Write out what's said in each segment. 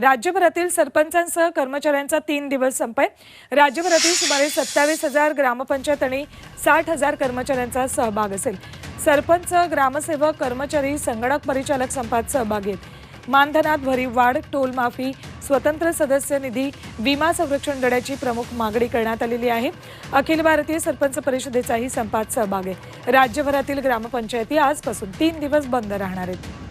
राज्यभरातील सरपंचांसह कर्मचाऱ्यांचा तीन दिवस संप आहे राज्यभरातील सुमारे सत्तावीस हजार ग्रामपंचायत आणि साठ हजार कर्मचाऱ्यांचा सहभाग असेल. सरपंच ग्रामसेवक कर्मचारी संगणक परिचालक संपात सहभागी आहेत. मानधनात भरीव वाढ टोल माफी स्वतंत्र सदस्य निधी विमा संरक्षण देण्याची प्रमुख मागणी करण्यात आलेली आहे. अखिल भारतीय सरपंच परिषदेचाही संपात सहभाग आहे. राज्यभरातील ग्रामपंचायती आजपासून तीन दिवस बंद राहणार आहेत.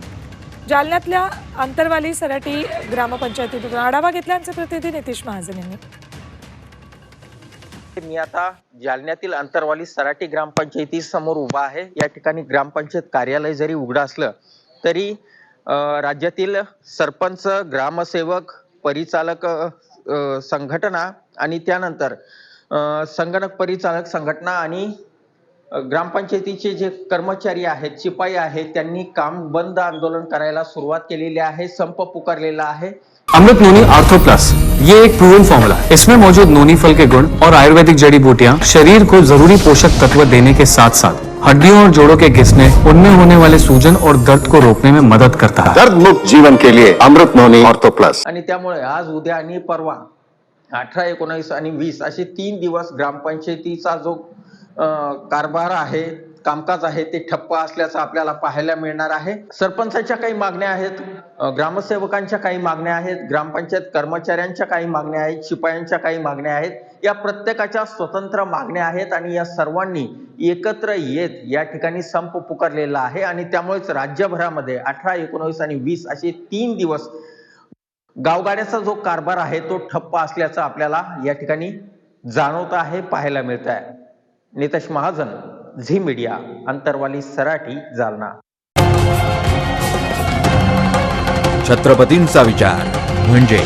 जालन्यातल्या अंतरवाली सराटी ग्रामपंचायतीतून आढावा घेतला आमचे प्रतिनिधी नितीश महाजन यांनी. मी आता जालन्यातील अंतरवाली सराटी ग्रामपंचायती समोर उभा आहे. या ठिकाणी ग्रामपंचायत कार्यालय जरी उघडं असलं तरी राज्यातील सरपंच ग्रामसेवक परिचालक संघटना आणि त्यानंतर संगणक परिचालक संघटना आणि ग्रामपंचायतीचे जे कर्मचारी आहेत शिपाई आहेत त्यांनी काम बंद आंदोलन करायला सुरुवात केलेली आहे संप पुकारलेला आहे. अमृत नोनी आर्थो प्लस ये एक प्रूवन फॉर्मूला है। इसमें मौजूद नोनी फल के गुण और आयुर्वेदिक जड़ी बूटियां शरीर को जरूरी पोषक तत्व देने के साथ साथ हड्डियों और जोड़ों के घिसने उनमें होने वाले सूजन और दर्द को रोकने में मदद करता है। दर्द मुक्त जीवन के लिए अमृत नोनी ऑर्थो प्लस आणि त्यामुळे आज उद्या आणि परवा अठरा एकोणावीस आणि वीस असे तीन दिवस ग्रामपंचायतीचा जो कारभार आहे कामकाज आहे ते ठप्प असल्याचं आपल्याला पाहायला मिळणार आहे. सरपंचाच्या काही मागण्या आहेत ग्रामसेवकांच्या काही मागण्या आहेत ग्रामपंचायत कर्मचाऱ्यांच्या काही मागण्या आहेत शिपायांच्या काही मागण्या आहेत. या प्रत्येकाच्या स्वतंत्र मागण्या आहेत आणि या सर्वांनी एकत्र येत या ठिकाणी संप पुकारलेला आहे आणि त्यामुळेच राज्यभरामध्ये अठरा एकोणावीस आणि वीस असे तीन दिवस गावगाड्याचा जो कारभार आहे तो ठप्प असल्याचं आपल्याला या ठिकाणी जाणवत आहे पाहायला मिळत आहे. Nitesh Mahajan Zee media Antarwali Sarati Jalna. छत्रपतींचा विचार म्हणजे?